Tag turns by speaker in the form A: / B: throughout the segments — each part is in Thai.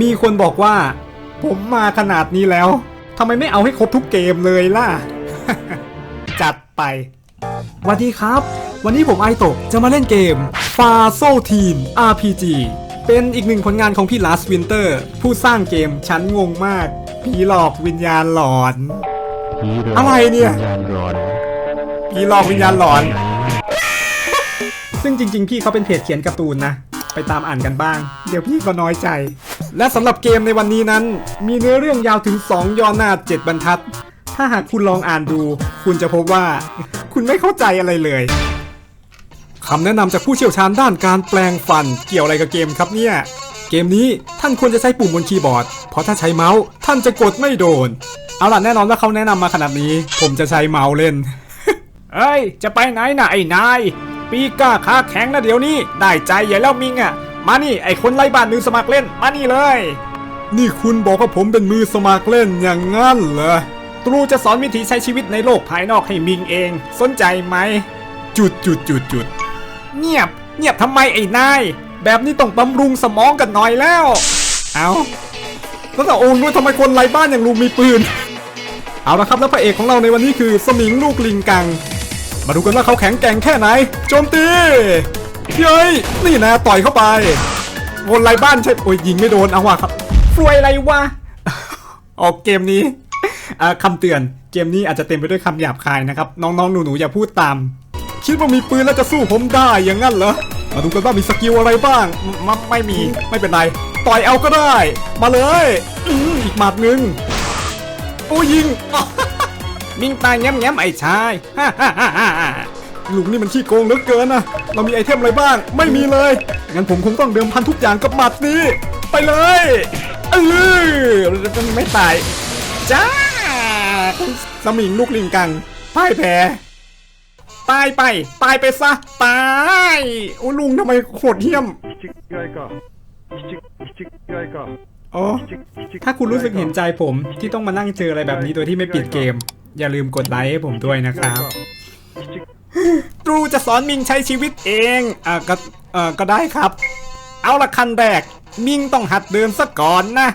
A: มีคนบอกว่า ผมมาขนาดนี้แล้วทำไมไม่เอาให้ครบทุกเกมเลยล่ะ จัดไปวัสดีครับ วันนี้ผมไอโตะจะมาเล่นเกม f a s o Team RPG เป็นอีกหนึ่งผลงานของพี่ลาสวินเตอร์ผู้สร้างเกมชั้นงงมาก ผีหลอกวิญญาณหลอน
B: ผีหลก
A: อะไรเนี่ย
B: วิญญาณร้อน
A: ผีหลอกวิญญาณหลอน ซึ่งจริง ๆ พี่เขาเป็นเพจเขียนการ์ตูนนะ ไปตามอ่านกันบ้าง เดี๋ยวพี่ก็น้อยใจ และสำหรับเกมในวันนี้นั้น มีเนื้อเรื่องยาวถึง 2ย่อหน้า 7 บรรทัด ถ้าหากคุณลองอ่านดู คุณจะพบว่า คุณไม่เข้าใจอะไรเลยคำแนะนำจากผู้เชี่ยวชาญด้านการแปลงฟันเกี่ยวอะไรกับเกมครับเนี่ย เกมนี้ท่านควรจะใช้ปุ่มบนคีย์บอร์ด เพราะถ้าใช้เมาส์ท่านจะกดไม่โดน เอาล่ะแน่นอนว่าเขาแนะนำมาขนาดนี้ ผมจะใช้เมาส์เล่น เอ้ย จะไปไหนนะไอ้นาย ปีก้าขาแข็งนะเดี๋ยวนี้ ได้ใจใหญ่แล้วมิงอะ มานี่ไอ้คนไล่บ้านมือสมัครเล่น มานี่เลย นี่คุณบอกว่าผมเป็นมือสมัครเล่นอย่างงั้นเหรอ ตรูจะสอนวิธีใช้ชีวิตในโลกภายนอกให้มิงเอง สนใจไหม จุดจุดจุดจุดเงียบ เงียบทำไมไอ้นาย แบบนี้ต้องบำรุงสมองกันหน่อยแล้ว เอาแล้วแต่โองด้วยทำไมคนไร้บ้านอย่างลุงมีปืน เอาละครับแล้วพระเอกของเราในวันนี้คือสมิงลูกลิงกัง มาดูกันว่าเขาแข็งแกร่งแค่ไหน โจมตี เย้ยนี่นะต่อยเข้าไปวนไล่บ้านใช่โอ้ยยิงไม่โดนเอาว่ะครับฟวยอะไรวะออกเกมนี้อ่าคำเตือนเกมนี้อาจจะเต็มไปด้วยคำหยาบคายนะครับ น้องๆหนูๆอย่าพูดตาม คิดว่ามีปืนแล้วจะสู้ผมได้อย่างนั้นเหรอมาดูกันว่ามีสกิลอะไรบ้างมมไม่มีไม่เป็นไรต่อยเอาก็ได้ มาเลยอืออีกหมัดหนึ่งโอ้ยิงมิงตายแง้มๆไอ้ชายฮ่าฮ่าฮ่าฮ่าฮ่า ลุงนี่มันขี้โกงเหลือเกินนะเรามีไอเทมอะไรบ้าง ไม่มีเลย งั้นผมคงต้องเดิมพันทุกอย่างกับบัตรนี้ ไปเลยเออไม่ตาย จ้า สมิงลูกลิงกังพ่ายแพ้ตายไป ตายไปซะ ตาย โอ้ลุงทำไมโหดเหี้ยมอ๋อถ้าคุณรู้สึกเห็นใจผมที่ต้องมานั่งเจออะไรแบบนี้โดยที่ไม่ปิดเกม อย่าลืมกดไลค์ให้ผมด้วยนะครับ ตรูจะสอนมิงใช้ชีวิตเองอ่าก็เออก็ได้ครับ เอาละคันแรก มิงต้องหัดเดินซะก่อนนะ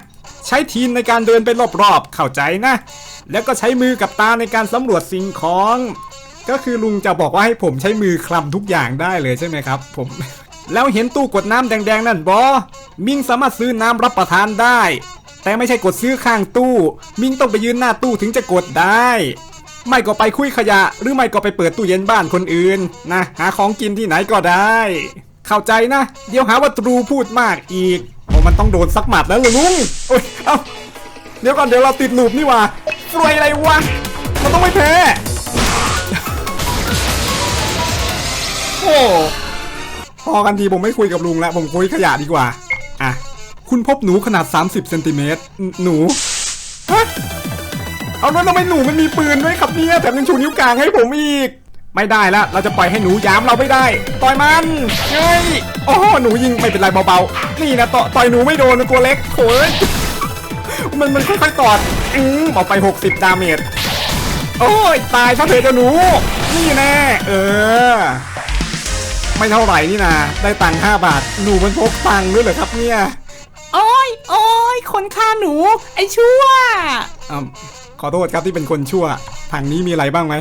A: ใช้ทีมในการเดินไปรอบๆเข้าใจนะ แล้วก็ใช้มือกับตาในการสำรวจสิ่งของ ก็คือลุงจะบอกว่าให้ผมใช้มือคลำทุกอย่างได้เลยใช่ไหมครับผมแล้วเห็นตู้กดน้ำแดงๆนั่นบอมิงสามารถซื้อน้ำรับประทานได้ แต่ไม่ใช่กดซื้อข้างตู้ มิงต้องไปยืนหน้าตู้ถึงจะกดได้ ไม่ก็ไปคุยขยะ หรือไม่ก็ไปเปิดตู้เย็นบ้านคนอื่นนะหาของกินที่ไหนก็ได้ เข้าใจนะ เดี๋ยวหาว่าตรูพูดมากอีกโอ้มันต้องโดนสักหมัดแล้วหรอลุงโอ้ยเอ้าเดี๋ยวก่อนเดี๋ยวเราติดลูปนี่ว่ารวยอะไรวะมันต้องไม่แพ้โอ้พอกันทีผมไม่คุยกับลุงแล้วผมคุยขยะดีกว่าอะคุณพบหนูขนาด 30เซนติเมตรหนูฮะ เอาแล้วทำไมหนูมันมีปืนด้วยครับเนี่ยแถมยังชูนิ้วกลางให้ผมอีก ไม่ได้ละเราจะปล่อยให้หนูยามเราไม่ได้ ต่อยมันเฮ้ยโอ้โหหนูยิงไม่เป็นไรเบาๆ นี่นะต่อต่อยหนูไม่โดนนะตัวเล็กโถยมันมันค่อยๆตอดอืมออกไป 60 ดาเมจโอ้ยตายซะเถอะเจ้าหนู นี่แน่ เออ ไม่เท่าไหร่นี่นะได้ตังค์5บาท หนูมันพกตังค์ด้วยเหรอครับเนี่ย
C: โอ้ยโอ้ยคนฆ่าหนู ไอ้ชั่ว
A: อ่า ขอโทษครับที่เป็นคนชั่ว ถังนี้มีอะไรบ้างไหม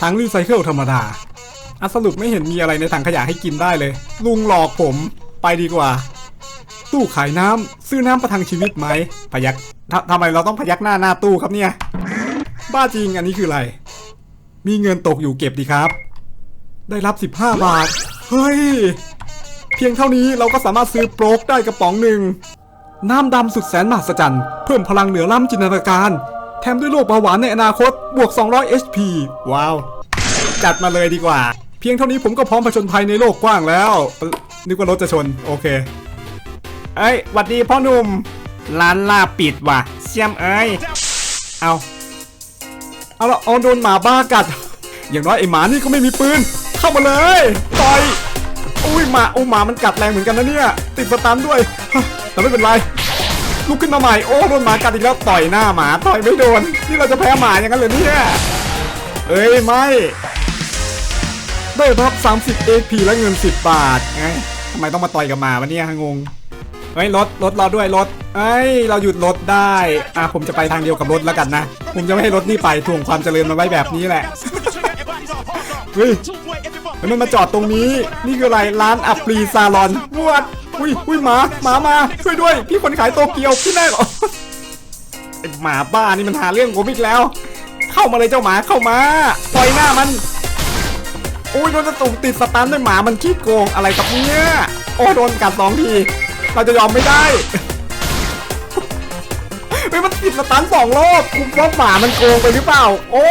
A: ถังรีไซเคิลธรรมดาอะสรุปไม่เห็นมีอะไรในถังขยะให้กินได้เลย ลุงหลอกผม ไปดีกว่า ตู้ขายน้ำซื้อน้ำประทังชีวิตไหม พยักททำไมเราต้องพยักหน้าหน้าตู้ครับเนี่ย บ้าจริงอันนี้คืออะไร มีเงินตกอยู่เก็บดีครับ ได้รับ 15 บาท เฮ้ย เพียงเท่านี้เราก็สามารถซื้อโปรกได้กระป๋องหนึ่ง น้ำดำสุดแสนมหัศจรรย์ เพิ่มพลังเหนือล้ำจินตนาการ มด้วยโรคเบาหวานในอนาคต บวก 200 HP ว้าว จัดมาเลยดีกว่า เพียงเท่านี้ผมก็พร้อมผจญภัยในโลกกว้างแล้วเอ่อนึกว่ารถจะชน โอเค เอ้ยหวัดดีพ่อหนุ่ม ร้านลาปิดว่ะ เสียมเอ้ย เอา เอาละเอาโดนหมาบ้ากัด อย่างน้อยไอหมานี่ก็ไม่มีปืน เข้ามาเลย ต่อย อุ้ยหมาโอ้หมามันกัดแรงเหมือนกันนะเนี่ย ติดสตันด้วย แต่ไม่เป็นไร ลุกขึ้นมาใหม่โอ้โดนหมากัดอีกแล้วต่อยหน้าหมาต่อยไม่โดนนี่เราจะแพ้หมาอย่างนั้นเลยเนี่ยเอ้ยไม่ได้รับ 30 AP และเงิน 10 บาทไงทำไมต้องมาต่อยกับหมาวะเนี่ยงงเฮ้ยรถรถรอด้วยรถเอ้ยเราหยุดรถได้อะผมจะไปทางเดียวกับรถแล้วกันนะ ผมจะไม่ให้รถนี่ไปถ่วงความเจริญมาไว้แบบนี้แหละเฮ้ยเฮ้ยมันมาจอดตรงนี้ นี่คืออะไรร้านอัปรีซาลอนวด อุ้ยอุ้ยหมาหมามาช่วยด้วย พี่คนขายโตเกียวพี่แน่เหรอไอหมาบ้านี่มันหาเรื่องผมอีกแล้ว เข้ามาเลยเจ้าหมาเข้ามาปล่อยหน้ามันโอ้ยโดนตะตุ่มติดสตันด้วยหมามันขี้โกงอะไรกับเนี่ยโอ้โดนกัดสองทีเราจะยอมไม่ได้เฮ้ยมันติดสตันสองรอบคุณว่าหมามันโกงไปหรือเปล่า โอ้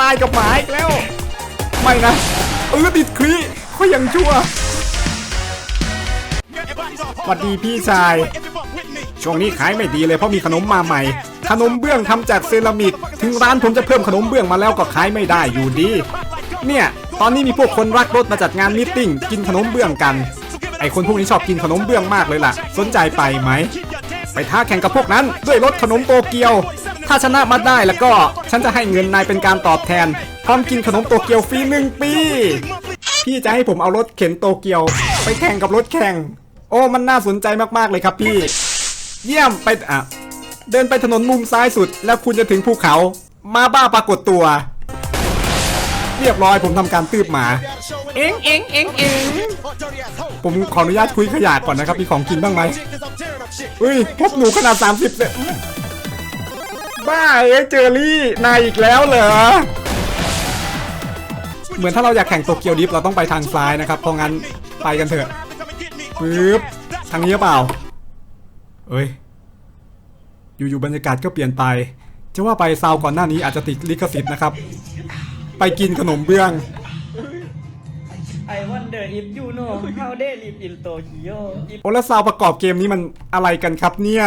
A: ตายกับหมาอีกแล้ว ไม่นะเออติดคลีก็ยังชั่ว สวัสดีพี่ชาย ช่วงนี้ขายไม่ดีเลยเพราะมีขนมมาใหม่ ขนมเบื้องทำจากเซรามิก ถึงร้านผมจะเพิ่มขนมเบื้องมาแล้วก็ขายไม่ได้อยู่ดี เนี่ย ตอนนี้มีพวกคนรักรถมาจัดงานมิทติ้งกินขนมเบื้องกัน ไอคนพวกนี้ชอบกินขนมเบื้องมากเลยล่ะ สนใจไปไหม ไปท้าแข่งกับพวกนั้นด้วยรถขนมโตเกียว ถ้าชนะมาได้แล้วก็ฉันจะให้เงินนายเป็นการตอบแทน พร้อมกินขนมโตเกียวฟรีหนึ่งปี พี่จะให้ผมเอารถเข็นโตเกียว ไปแข่งกับรถแข่ง โอ้มันน่าสนใจมากๆเลยครับพี่ เยี่ยมไปอะเดินไปถนนมุมซ้ายสุด แล้วคุณจะถึงภูเขา มาบ้าปรากฏตัว เรียบร้อยผมทำการตืบหมา
C: เอ็งเอ็งเอ็งเอ็ง
A: ผมขออนุญาตคุยขยะก่อนนะครับมีของกินบ้างไหมเฮ้ยพบหนูขนาด 30เซนบ้าเอ้เจอรี่นายอีกแล้วเหรอเหมือนถ้าเราอยากแข่งโตเกียวดิฟเราต้องไปทางซ้ายนะครับเพราะงั้นไปกันเถอะ ปึ๊บทางนี้หรือเปล่า เอ้ย อยู่ๆบรรยากาศก็เปลี่ยนไป จะว่าไปซาวก่อนหน้านี้อาจจะติดลิขสิทธิ์นะครับ ไปกินขนมเบื้อง
B: I wonder if you know how they live in Tokyo. If
A: โอ้แล้วซาวประกอบเกมนี้มันอะไรกันครับเนี่ย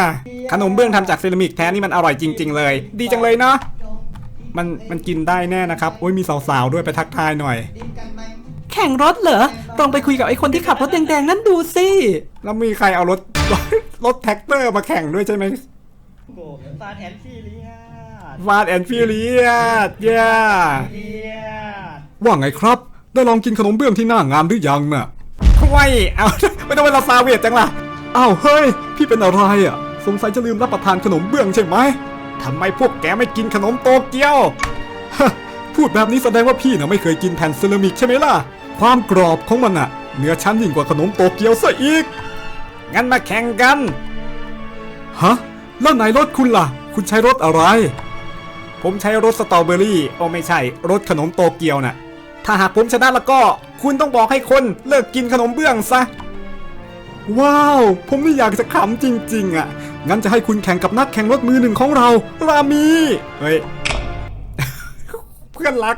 A: ขนมเบื้องทำจากเซรามิกแท้นี่มันอร่อยจริง ๆ เลย ดีจังเลยเนาะ มันมันกินได้แน่นะครับ โอ้ยมีสาวๆด้วยไปทักทายหน่อย
C: แข่งรถเหรอลองไปคุยกับไอ้คนที่ขับรถแดงๆนั่นดูสิ
A: แล้วมีใครเอารถรถแท็กเตอร์มาแข่งด้วยใช่ไหม
B: go fast and furious.
A: วาดแอนฟิเลียดเย่
B: Yeah.
A: ว่าไงครับ ได้ลองกินขนมเบื้องที่หน้างานหรือยังน่ะไม่เอาไม่ต้องเวลาซาเวียดจังล่ะอ้าวเฮ้ย พี่เป็นอะไรอะ สงสัยจะลืมรับประทานขนมเบื้องใช่ไหมทำไมพวกแกไม่กินขนมโตเกียวฮะพูดแบบนี้แสดงว่าพี่น่ะไม่เคยกินแผ่นเซรามิกใช่ไหมล่ะ ความกรอบของมันอะเนื้อชั้นยิ่งกว่าขนมโตเกียวซะอีก งั้นมาแข่งกัน ฮะ แล้วไหนรถคุณล่ะ คุณใช้รถอะไร ผมใช้รถสตรอเบอรี่โอ้ไม่ใช่ รถขนมโตเกียวน่ะ ถ้าหากผมชนะแล้วก็ คุณต้องบอกให้คนเลิกกินขนมเบื้องซะ ว้าว ผมนี่อยากจะขำจริง ๆอะงั้นจะให้คุณแข่งกับนักแข่งรถมือหนึ่งของเรา รามี เฮ้ย เพื่อนรัก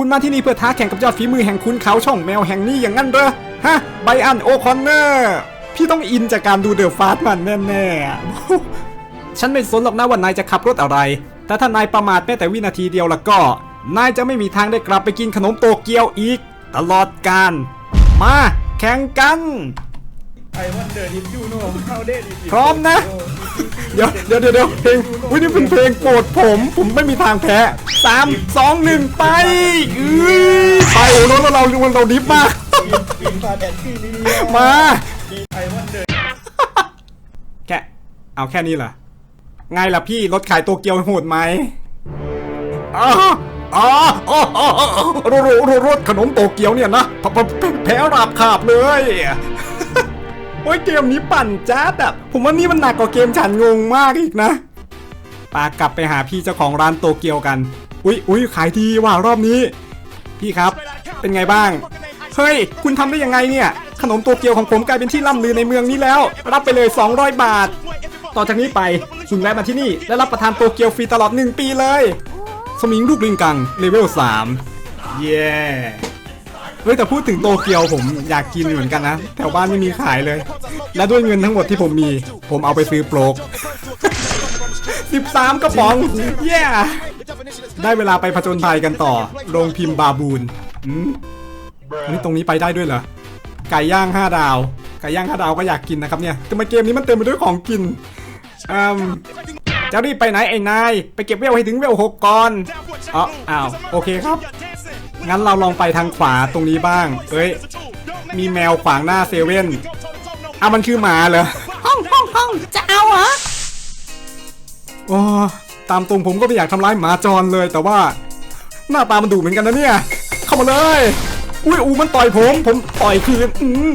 A: คุณมาที่นี่เพื่อท้าแข่งกับยอดฝีมือแห่งคุณเขาช่องแมวแห่งนี้อย่างนั้นเหรอ ฮะ ไบอันโอคอนเนอร์ พี่ต้องอินจากการดูเดอะฟาสมันแน่ๆ ฉันไม่สนหรอกนะว่านายจะขับรถอะไร แต่ถ้านายประมาทแม้แต่วินาทีเดียวแล้วก็ นายจะไม่มีทางได้กลับไปกินขนมโตเกียวอีก ตลอดกาล มา แข่งกัน
B: I wonder if you know how they live in
A: พร้อมนะ เดี๋ยวเดี๋ยวเดี๋ยวเดี๋ยวเพลงอุ้ยนี่เป็นเพลงโปรดผม ผมไม่มีทางแพ้สามสองหนึ่งไปอื้อไปโอ้โหเราเราเราเราดิฟมาก
B: in fast and furious.
A: มา
B: I wonder
A: แค่เอาแค่นี้เหรอไงล่ะพี่รถขายโตเกียวโหดไหมอ๋ออ๋ออ๋ออ๋ออ๋อรถรถรถขนมโตเกียวเนี่ยนะแพ้แพ้แพ้ราบขาบเลย โอ้ยเกมนี้ปั่นจ้าแบบผมว่านี่มันหนักกว่าเกมฉันงงมากอีกนะปากลับไปหาพี่เจ้าของร้านโตเกียวกัน อุ๊ยอุ๊ยขายดีว่ารอบนี้ พี่ครับ เป็นไงบ้าง เฮ้ย คุณทำได้ยังไงเนี่ย ขนมโตเกียวของผมกลายเป็นที่ล่ำลือในเมืองนี้แล้ว รับไปเลย 200 บาท ต่อจากนี้ไปคุณแวะมาที่นี่ และรับประทานโตเกียวฟรีตลอด 1 ปีเลย สมิงลูกลิงกังเลเวล3เย้ เฮ้ยแต่พูดถึงโตเกียวผมอยากกินเหมือนกันนะ แถวบ้านไม่มีขายเลย และด้วยเงินทั้งหมดที่ผมมี ผมเอาไปซื้อโปรก 13 กระป๋องเย้ได้เวลาไปผจญภัยกันต่อ โรงพิมพ์บาบูนอืมอันนี้ตรงนี้ไปได้ด้วยเหรอ ไก่ย่าง 5 ดาว ไก่ย่าง 5 ดาวก็อยากกินนะครับเนี่ยแต่มาเกมนี้มันเต็มไปด้วยของกินอืมจะรีบไปไหนไอ้นาย ไปเก็บเวลให้ถึงเวลหกก่อนอ๋ออ้าว โอเคครับ งั้นเราลองไปทางขวาตรงนี้บ้าง เอ้ย มีแมวขวางหน้าเซเว่นอะมันคือหมาเหรอ
C: ห้องห้องจะเอาเหรอ
A: โอ้ตามตรงผมก็ไม่อยากทำร้ายหมาจรเลย แต่ว่า หน้าตามันดุเหมือนกันนะเนี่ย เข้ามาเลย อุ้ยอูมันต่อยผม ผมต่อยคืนอืม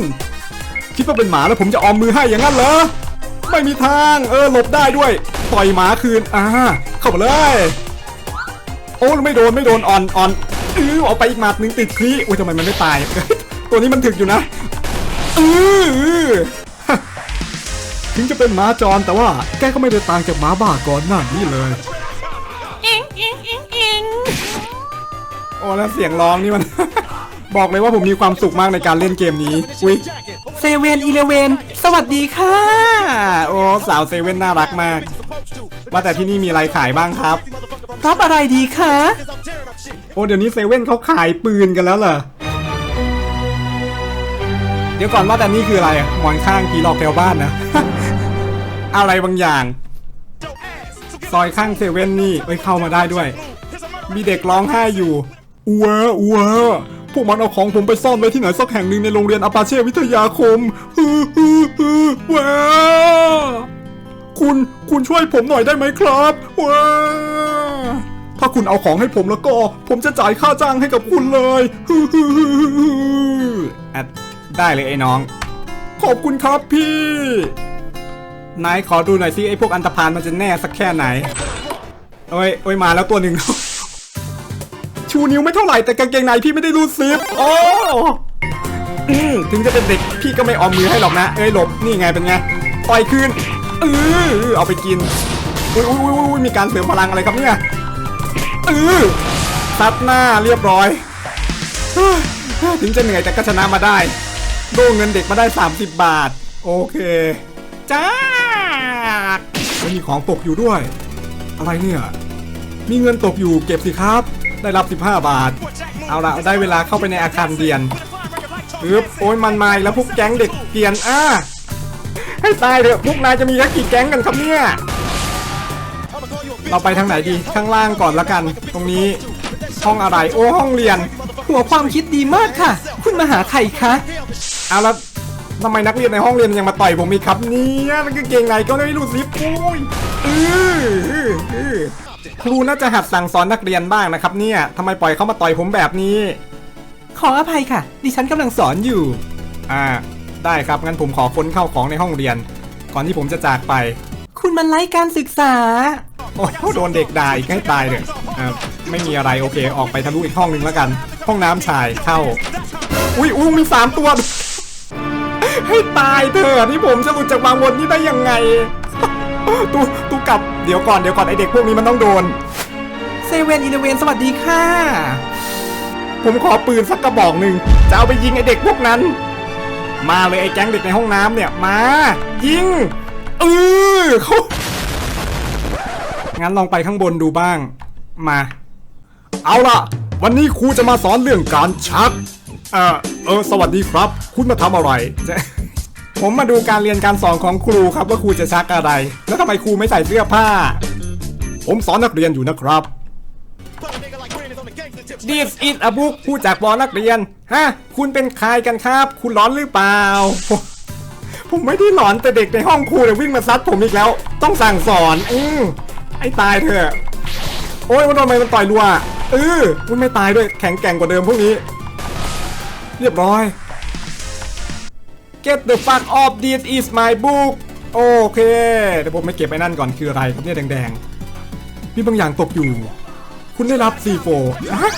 A: คิดว่าเป็นหมาแล้วผมจะออมมือให้อย่างนั้นเหรอ ไม่มีทาง เออหลบได้ด้วย ต่อยหมาคืน อ่า เข้ามาเลย โอ้ไม่โดนไม่โดนอ่อนอ่อน อือเอาไปอีกหมัดหนึ่งติดคลีอุ้ยทำไมมันไม่ตาย ตัวนี้มันถึกอยู่นะอืออื้อถึงจะเป็นหมาจรแต่ว่า แกก็ไม่ได้ต่างจากหมาบ้าก่อนหน้านี้เลย
C: เอ็งเอ็งเอ็งเอ็ง
A: โอ้แล้วเสียงร้องนี่มัน บอกเลยว่าผมมีความสุขมากในการเล่นเกมนี้อุ้ย
C: เซเว่นอีเลเวนสวัสดีค่ะ
A: โอ้สาวเซเว่นน่ารักมาก ว่าแต่ที่นี่มีอะไรขายบ้างครับ
C: รับอะไรดีคะ
A: โอ้เดี๋ยวนี้เซเว่นเขาขายปืนกันแล้วเหรอ เดี๋ยวก่อนว่าแต่นี่คืออะไรหมอนข้างผีหลอกแถวบ้านนะ อะไรบางอย่าง ซอยข้างเซเว่นนี่เอ้เข้ามาได้ด้วย มีเด็กร้องไห้อยู่อัวอัวพวกมันเอาของผมไปซ่อนไว้ที่ไหนสักแห่งหนึ่งในโรงเรียนอาปาเช่วิทยาคมฮือฮือฮือว้าคุณ คุณช่วยผมหน่อยได้ไหมครับว้า ถ้าคุณเอาของให้ผมแล้วก็ ผมจะจ่ายค่าจ้างให้กับคุณเลยฮือฮือฮือฮืออะได้เลยไอ้น้อง ขอบคุณครับพี่ นายขอดูหน่อยสิไอ้พวกอันตพานมันจะแน่สักแค่ไหนเอ้ยเอ้ยมาแล้วตัวหนึ่ง ชูนิ้วไม่เท่าไหร่แต่กางเกงในพี่ไม่ได้รูดซิปโอ้อืมถึงจะเป็นเด็กพี่ก็ไม่ออมมือให้หรอกนะ เอ้ยหลบนี่ไงเป็นไงต่อยคืนเออเอาไปกินอุ้ยอุ้ยอุ้ยมีการเสริมพลังอะไรครับเนี่ย เออซัดหน้าเรียบร้อย ถึงจะเหนื่อยแต่ก็ชนะมาได้โดเงินเด็กมาได้ 30 บาท โอเค จ้ามีของตกอยู่ด้วย อะไรเนี่ย มีเงินตกอยู่เก็บสิครับ ได้รับ 15 บาท เอาละได้เวลาเข้าไปในอาคารเรียนอึบโอ้ยมันมาอีกแล้วพวกแก๊งเด็กเกรียนอ่าให้ตายเถอะพวกนายจะมีแค่กี่แก๊งกันครับเนี่ย เราไปทางไหนดีข้างล่างก่อนละกัน ตรงนี้ห้องอะไรโอ้ห้องเรียน
C: หัวความคิดดีมากค่ะ คุณมาหาใครคะ
A: เอาแล้วทำไมนักเรียนในห้องเรียนยังมาต่อยผมอีกครับเนี่ยมันก็เก่งไหนก็ไม่รู้สิปุ้ยเออเออเออครูน่าจะหัดสั่งสอนนักเรียนบ้างนะครับเนี่ยทำไมปล่อยเขามาต่อยผมแบบนี้
C: ขออภัยค่ะ ดิฉันกำลังสอนอยู่
A: อ่า ได้ครับงั้นผมขอค้นเข้าของในห้องเรียน ก่อนที่ผมจะจากไป
C: คุณมันไร้การศึกษา
A: โอ้โหโดนเด็กด่าอีกให้ตายเลยอ่าไม่มีอะไรโอเค ออกไปทะลุอีกห้องหนึ่งแล้วกัน ห้องน้ำชายเข้า อุ้ยอุ้ยมีสามตัว ให้ตายเถอะนี่ผมจะหลุดจากบางวนนี้ได้ยังไงตูตูกลับเดี๋ยวก่อนเดี๋ยวก่อนไอเด็กพวกนี้มันต้องโดน
C: เซเว่นอีเลเวนสวัสดีค่ะ
A: ผมขอปืนสักกระบอกหนึ่งจะเอาไปยิงไอเด็กพวกนั้น มาเลยไอ้แก๊งเด็กในห้องน้ำเนี่ยมา ยิงเออเขา งั้นลองไปข้างบนดูบ้าง มา เอาล่ะ วันนี้ครูจะมาสอนเรื่องการชัก เออเออ สวัสดีครับ คุณมาทำอะไร ผมมาดูการเรียนการสอนของครูครับว่าครูจะชักอะไร แล้วทำไมครูไม่ใส่เสื้อผ้า ผมสอนนักเรียนอยู่นะครับ This is a book ผู้จากบอนักเรียน ฮะ คุณเป็นใครกันครับ คุณร้อนหรือเปล่า ผมไม่ได้หลอนแต่เด็กในห้องครูเนี่ยวิ่งมาซัดผมอีกแล้ว ต้องสั่งสอน อือ อ้ตายเถอะ โอ้ยมันโดนไปมันต่อยรัวเออมันไม่ตายด้วยแข็งแกร่งกว่าเดิมพวกนี้ เรียบร้อย Get the fuck off this is my book โอเคเดี๋ยวผมไม่เก็บไอ้นั่นก่อนคืออะไรครับเนี่ยแดงๆมีบางอย่างตกอยู่ คุณได้รับ C4 ฮะ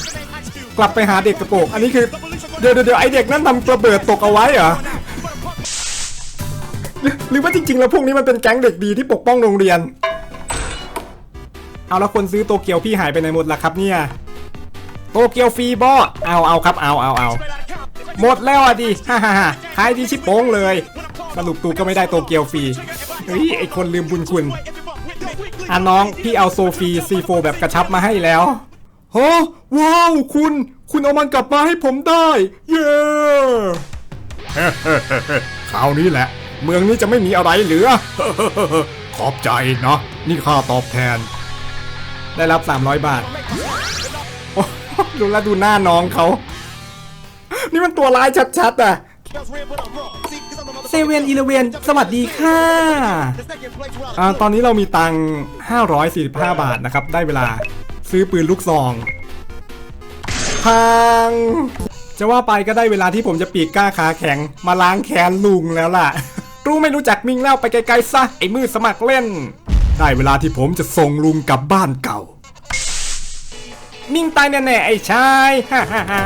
A: กลับไปหาเด็กกระโปงอันนี้คือเดี๋ยวเดี๋ยวไอเด็กนั่นทำระเบิดตกเอาไว้เหรอหรือหรือว่าจริงๆ แล้วพวกนี้มันเป็นแก๊งเด็กดีที่ปกป้องโรงเรียน เอาแล้วคนซื้อโตเกียวพี่หายไปไหนหมดล่ะครับเนี่ย โตเกียวฟรีบอเอาเอาครับเอาเอาเอาหมดแล้วอะดิฮ่าฮ่าฮ่าขายดีชิปโป้งเลยสรุปตูก็ไม่ได้โตเกียวฟรีเฮ้ยไอคนลืมบุญคุณอะน้องพี่เอาโซฟีซีโฟแบบกระชับมาให้แล้วโอ้ว้าวคุณ คุณเอามันกลับมาให้ผมได้ เย้คราวนี้แหละ เมืองนี้จะไม่มีอะไรเหลือ ขอบใจนะ นี่ค่าตอบแทน ได้รับ 300 บาทดูแลดูหน้าน้องเขา นี่มันตัวร้ายชัดๆอะ
C: เซเว่นอีเลเวนสวัสดีค่ะ
A: อ่าตอนนี้เรามีตังค์545 บาทนะครับ ได้เวลาซื้อปืนลูกซองพังจะว่าไปก็ได้เวลาที่ผมจะปีกกล้าขาแข็ง มาล้างแค้นลุงแล้วล่ะ รู้ไม่รู้จักมิงแล้วไปไกลๆซะไอ้มือสมัครเล่น ได้เวลาที่ผมจะส่งลุงกลับบ้านเก่า มิงตายแน่ๆไอ้ชายฮ่าฮ่าฮ่า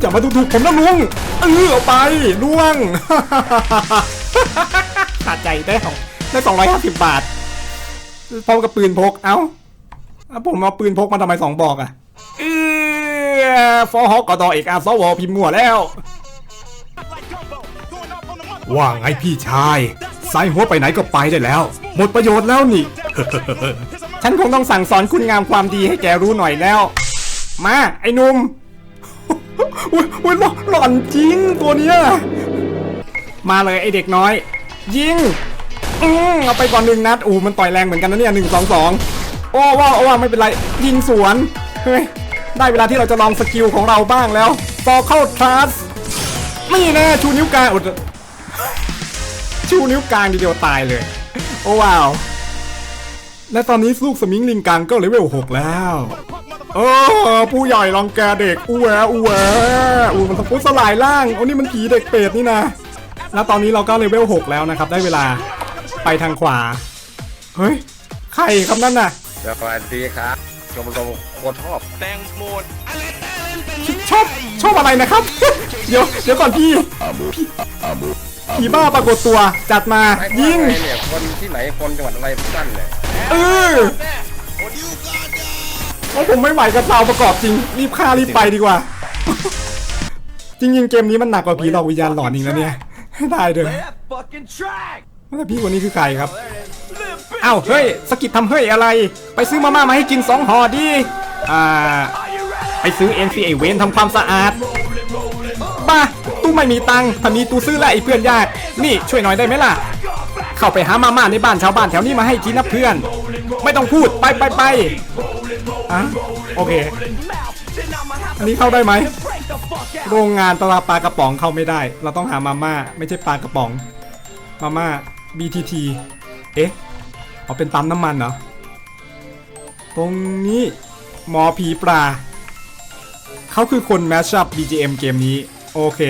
A: อย่ามาดูถูกผมนะลุงเออเอาไปล่วงขาดใจได้ของได้สองร้อยห้าสิบบาทพร้อมกับปืนพกเอ้าเอาผมเอาปืนพกมาทำไมสองบอกอะเออฟอฮอกกอดอเอกอาสวพิมพ์มั่วแล้ว ว่าไงพี่ชาย สายหัวไปไหนก็ไปได้แล้ว หมดประโยชน์แล้วนี่ ฉันคงต้องสั่งสอนคุณงามความดีให้แกรู้หน่อยแล้ว มาไอ้หนุ่มอุ้ยอุ้ยหล่อนจริงตัวเนี้ย มาเลยไอเด็กน้อย ยิงอืมเอาไปก่อนหนึ่งนัดอู้มันต่อยแรงเหมือนกันนะเนี่ยหนึ่งสองสองโอ้ว่าโอ้ว่าไม่เป็นไร ยิงสวน เฮ้ย ได้เวลาที่เราจะลองสกิลของเราบ้างแล้วฟอเข้าทรัสนี่แน่ชูนิ้วกลางอด ชูนิ้วกลางทีเดียวตายเลย โอ้ว้าว และตอนนี้ลูกสมิงลิงกังก็เลเวล6แล้วเออผู้ใหญ่รังแกเด็กอู้แหวอู้แหวอู้มันสปุสลายล่างโอ้นี่มันผีเด็กเปรตนี่นะ แล้วตอนนี้เราก็เลเวล6แล้วนะครับ ได้เวลาไปทางขวา เฮ้ย ใครครับนั่นน่ะ
D: สวัสดีครับชมรมโคตรชอบ
A: ชอบชอบอะไรนะครับ เดี๋ยวเดี๋ยวก่อนพี่พี่ ผีบ้าปรากฏตัวจัดมา
D: ไอ้
A: ยิง
D: ไงเนี่ยคนที่ไหนคนจังหวัดอะไรพวกนั่นเนี่ย
A: เออโอ้ผมไม่ไหวกับซาวประกอบจริงรีบฆ่ารีบไปดีกว่า จริงๆเกมนี้มันหนักกว่าผีหลอกวิญญาณหลอนอีกแล้วเนี่ยได้เด้อแล้วพี่คนนี้คือใครครับอ้าวเฮ้ยสกิดทำเฮ้ยอะไร ไปซื้อมาม่ามาให้กินสองห่อดิอ่าไปซื้อเอ็นซีไอเวนทำความสะอาดบ้า ตู้ไม่มีตังค์ถ้ามีตู้ซื้อแล้วไอ้เพื่อนยาก นี่ช่วยหน่อยได้ไหมล่ะ เข้าไปหามาม่าในบ้านชาวบ้านแถวนี้มาให้กินนะเพื่อน ไม่ต้องพูดไปไปไปอะโอเค อันนี้เข้าได้ไหม โรงงานปลาปลากระป๋องเข้าไม่ได้ เราต้องหามาม่าไม่ใช่ปลากระป๋อง มาม่า BTT เอ๊ะเอาเป็นปั๊มน้ำมันเหรอ ตรงนี้หมอผีปลา เขาคือคนแมชชัพ BGM เกมนี้ โอเค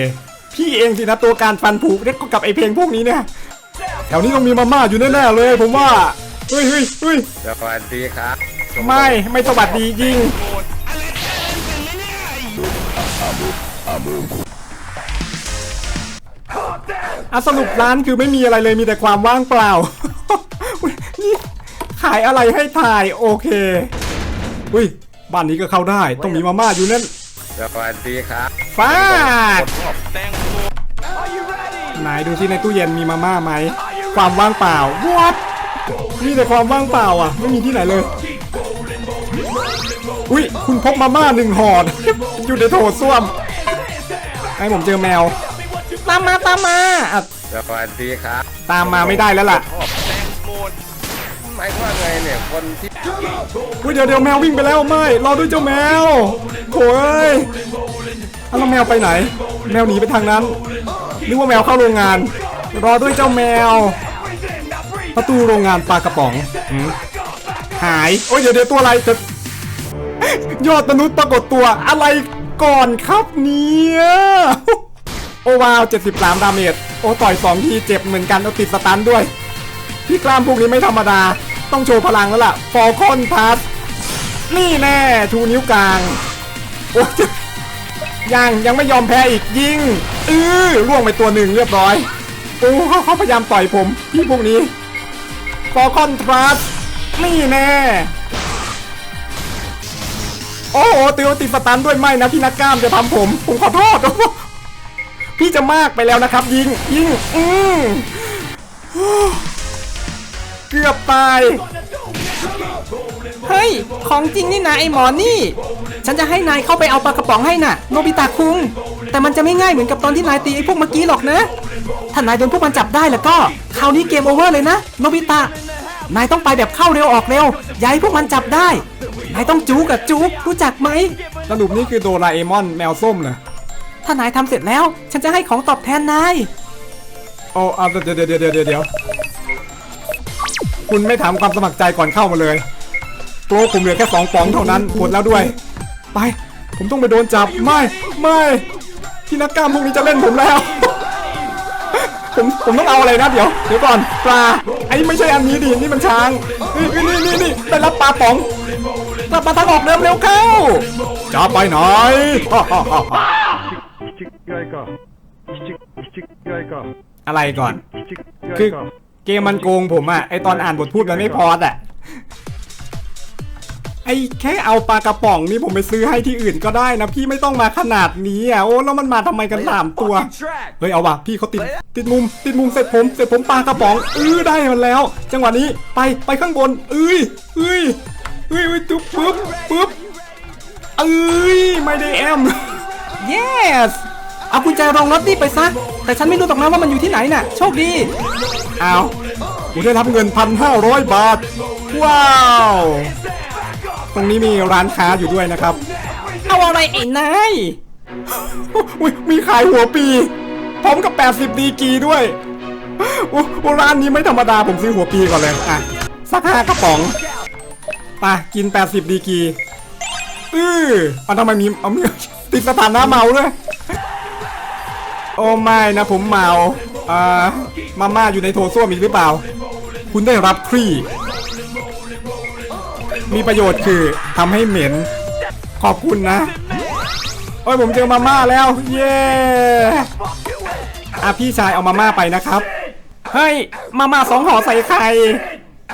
A: พี่เองสินะตัวการฟันผุเด็กก็กับไอเพลงพวกนี้เนี่ยแถวนี้ต้องมีมาม่าอยู่แน่ๆเลย ผมว่าเฮ้ยเฮ้ยเฮ้ย
D: สวัสดีครับชร
A: ไม่ไม่สวัสดียิงอะสรุปร้านคือไม่มีอะไรเลยมีแต่ความว่างเปล่าอุ๊ยนี่ขายอะไรให้ถ่ายโอเคอุ้ยบ้านนี้ก็เข้าได้ ต้องมีมาม่าอยู่นั่น
D: สวัสดีครับ
A: ฟาด ไหนดูสิในตู้เย็นมีมาม่าไหมความว่างเปล่า what มีแต่ความว่างเปล่าอะ ไม่มีที่ไหนเลย อุ้ยคุณพกมาม่าหนึ่งห่ออยู่ในโถส้วมให้ผมเจอแมว ตามมาตามมาอะ
D: สวัสดีครับ
A: ตามมาไม่ได้แล้วล่ะ
D: ชอบหมายความว่าไงเนี่ยคนที่
A: อุ้ยเดี๋ยวเดี๋ยวแมววิ่งไปแล้วไม่รอด้วยเจ้าแมวโถ่เอ้ยเอาแล้วแมวไปไหน แมวหนีไปทางนั้น นึกว่าแมวเข้าโรงงาน รอด้วยเจ้าแมว ประตูโรงงานปลากระป๋อง หาย โอ้ยเดี๋ยวเดี๋ยวตัวอะไรจะยอดมนุษย์ปรากฏตัวอะไรก่อนครับเนี่ยโอ้ว้าว73 ดาเมจ โอ้ต่อยสองทีเจ็บเหมือนกันเอาติดสตันด้วย พี่กล้ามพวกนี้ไม่ธรรมดา ต้องโชว์พลังแล้วล่ะ ฟอลคอนพัสนี่แน่ ชูนิ้วกลาง โอ้ย ยังยังไม่ยอมแพ้อีกยิงอือล่วงไปตัวหนึ่งเรียบร้อยโอ้เขาเขาพยายามต่อยผมพี่พวกนี้ฟอคอนพัสนี่แน่โอ้โหติวติดสตันด้วยไม่นะพี่นักกล้ามจะทำผม ผมขอโทษพี่จะมากไปแล้วนะครับ ยิงยิงอืมเกือบตาย
C: เฮ้ย ของจริงนี่นะไอหมอนี่ ฉันจะให้นายเข้าไปเอาปลากระป๋องให้น่ะ โนบิตะคุง แต่มันจะไม่ง่ายเหมือนกับตอนที่นายตีไอพวกเมื่อกี้หรอกนะ ถ้านายโดนพวกมันจับได้แล้วก็ คราวนี้เกมโอเวอร์เลยนะ โนบิตะ นายต้องไปแบบเข้าเร็วออกเร็ว อย่าให้พวกมันจับได้ นายต้องจูกับจูรู้จักไหม
A: สรุปนี่คือโดราเอมอนแมวส้มเหรอ
C: ถ้านายทำเสร็จแล้ว ฉันจะให้ของตอบแทนนาย
A: โอ้เอาเดี๋ยวเดี๋ยวเดี๋ยวเดี๋ยวเดี๋ยวคุณไม่ถามความสมัครใจก่อนเข้ามาเลย โปรผมเหลือแค่สองปองเท่านั้นหมดแล้วด้วย ไป ผมต้องไปโดนจับไม่ไม่ที่นักกล้ามพวกนี้จะเล่นผมแล้ว ผมผมต้องเอาอะไรนะเดี๋ยวเดี๋ยวก่อนปลาไอ้ไม่ใช่อันนี้ดินี่มันช้างนี่นี่นี่ไปรับปลาป๋องกลับมาทางออกเร็วเร็วเข้าจะไปไหนอะไรก่อน คือเกมมันโกงผมอะไอตอนอ่านบทพูดมันไม่พอแต่ ไอแค่เอาปลากระป๋องนี่ผมไปซื้อให้ที่อื่นก็ได้นะพี่ไม่ต้องมาขนาดนี้อะโอ้แล้วมันมาทำไมกันสามตัว เฮ้ยเอาว่ะพี่เขาติดติดมุมติดมุมเสร็จผมเสร็จผมปลากระป๋องเออได้มันแล้ว จังหวะนี้ไปไปข้างบนเอ้ยเอ้ยเอ้ยเอ้ยตุ๊บปึ๊บปึ๊บเอ้ยไม่ได้แอม
C: yes เอากุญแจรองรถนี่ไปซะ แต่ฉันไม่รู้ตรงนั้นว่ามันอยู่ที่ไหนน่ะ โชคดี
A: เอากูได้รับเงินพันห้าร้อยบาท ว้าว ตรงนี้มีร้านค้าอยู่ด้วยนะครับ
C: เอาอะไรไอ้นาย
A: อุ๊ยมีขายหัวปี พร้อมกับ 80 ดีกรีด้วยโอ้โอ้ร้านนี้ไม่ธรรมดาผมซื้อหัวปีก่อนเลย อะ สักห้ากระป๋องไปกิน 80 ดีกรีอือเอาทำไมมีเอามีติดสถานะเมาด้วยโอ้ไม่นะผมเมาอ่ามาม่าอยู่ในโถส้วมอีกหรือเปล่า คุณได้รับครี่ มีประโยชน์คือทำให้เหม็น ขอบคุณนะ โอ้ยผมเจอมาม่าแล้ว เย้อะพี่ชายเอามาม่าไปนะครับ เฮ้ย มาม่าสองห่อใส่ไข่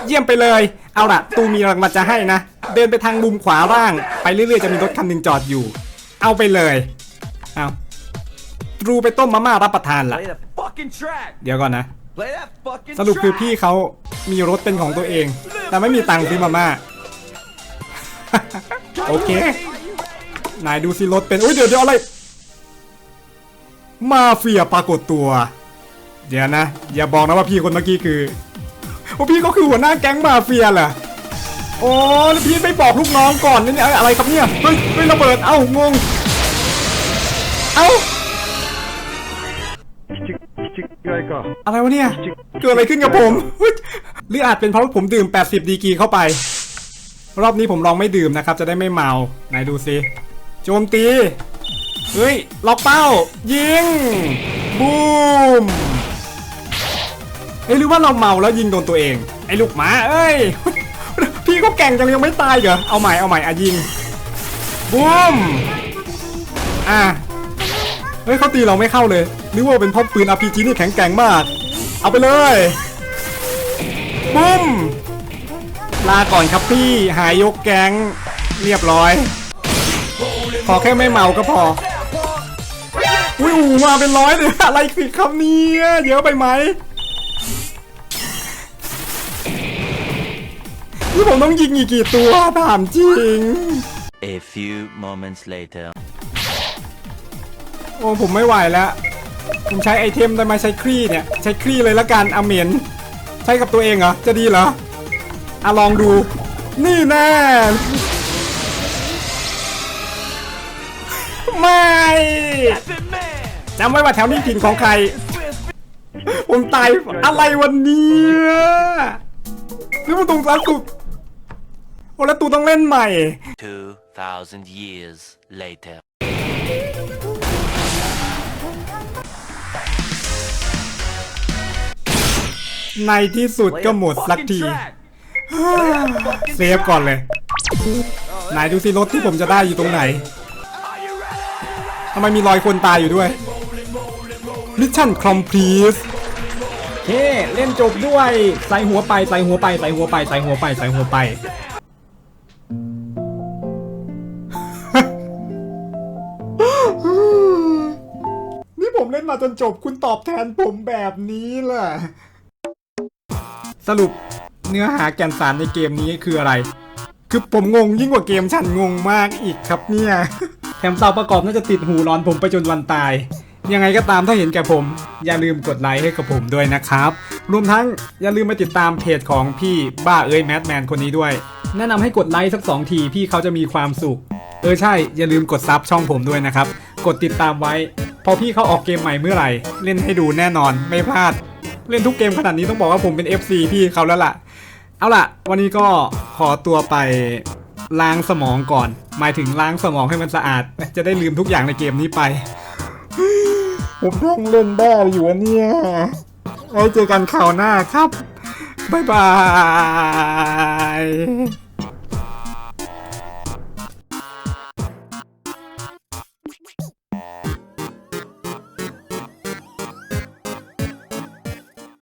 A: เยี่ยมไปเลย เอาล่ะ ตูมีรางวัลจะให้นะ เดินไปทางมุมขวาล่าง ไปเรื่อยๆจะมีรถคันหนึ่งจอดอยู่ เอาไปเลย เอารูไปต้มมาม่ารับประทานละ
B: Play that fucking track
A: เดี๋ยวก่อนนะ
B: Play that fucking
A: สรุปคือ
B: track
A: พี่เขามีรถเป็นของตัวเอง แต่ไม่มีตังค์ซื้อมาม่า โอเค นายดูสิรถเป็น อุ้ยเดี๋ยวเดี๋ยวอะไร มาเฟียปรากฏตัว เดี๋ยวนะ อย่าบอกนะว่าพี่คนเมื่อกี้คือโอ้พี่ก็คือหัวหน้าแก๊งมาเฟียแหละโอ้พี่ไม่บอกลูกน้องก่อนนี่อะไรครับเนี่ย เฮ้ยเฮ้ยระเบิด เอ้างง เอ้าอะไรวะเนี่ย เกิดอะไรขึ้นกับผม หรืออาจเป็นเพราะผมดื่ม 80 ดีกีเข้าไป รอบนี้ผมลองไม่ดื่มนะครับ จะได้ไม่เมาไหนดูซิโจมตี เฮ้ย ล็อกเป้า ยิง บูมเอ้หรือว่าเราเมาแล้วยิงโดนตัวเอง ไอ้ลูกหมา เอ้ย พี่ก็แก่งจังยังไม่ตายเหรอ เอาใหม่ เอาใหม่อะยิง บูม อะ เฮ้ยเขาตีเราไม่เข้าเลย นึกว่าเป็นเพราะปืน RPG นี่แข็งแกร่งมาก เอาไปเลยปุ้ม ลาก่อนครับพี่หายยกแก๊งเรียบร้อย ขอแค่ไม่เมาก็พอ อุ้ยอูมาเป็นร้อยเลยอะไรคือคำนี้เยอะไปไหมนี่ผมต้องยิงอีกกี่ตัวถามจริง
E: A few moments later.
A: โอ้ผมไม่ไหวแล้ว ผมใช้ไอเทมได้ไหมใช้ครี่เนี่ย ใช้ครี่เลยละกันอาเหมน ใช้กับตัวเองเหรอ จะดีเหรอ อะลองดู นี่แน่ไม่จำไว้ว่าแถวนี้ถิ่นของใคร ผมตายอะไรวันนี้นี่มันตรงกลางตุโอ้แล้วตูต้องเล่นใหม่
E: 2,000 years later.
A: ในที่สุด
B: Play
A: ก็
B: that
A: หมดสัก
B: fucking
A: ที
B: track
A: เซฟก่อนเลยไหนดูสิรถที่ผมจะได้อยู่ตรงไหนทำไมมีรอยคนตายอยู่ด้วยมิชชั่นคอมพลีสเฮ้เล่นจบด้วย ใส่หัวไปใส่หัวไปใส่หัวไปใส่หัวไปใส่หัวไป นี่ผมเล่นมาจนจบคุณตอบแทนผมแบบนี้แหละสรุป เนื้อหาแก่นสารในเกมนี้คืออะไร คือผมงงยิ่งกว่าเกมฉันงงมากอีกครับเนี่ยแถมเสาประกอบน่าจะติดหูร้อนผมไปจนวันตาย ยังไงก็ตามถ้าเห็นแก่ผม อย่าลืมกดไลค์ให้กับผมด้วยนะครับ รวมทั้งอย่าลืมมาติดตามเพจของพี่บ้าเอ้ยแมทแมนคนนี้ด้วย แนะนำให้กดไลค์สักสองทีพี่เขาจะมีความสุข เออใช่ อย่าลืมกดซับช่องผมด้วยนะครับ กดติดตามไว้ พอพี่เขาออกเกมใหม่เมื่อไหร่ เล่นให้ดูแน่นอนไม่พลาด เล่นทุกเกมขนาดนี้ต้องบอกว่าผมเป็น FC พี่เขาแล้วล่ะ เอาล่ะ วันนี้ก็ขอตัวไปล้างสมองก่อน หมายถึงล้างสมองให้มันสะอาด จะได้ลืมทุกอย่างในเกมนี้ไป ผมต้องเล่นบ้าอยู่อันเนี่ยไว้เจอกันข่าวหน้าครับ บ๊ายบาย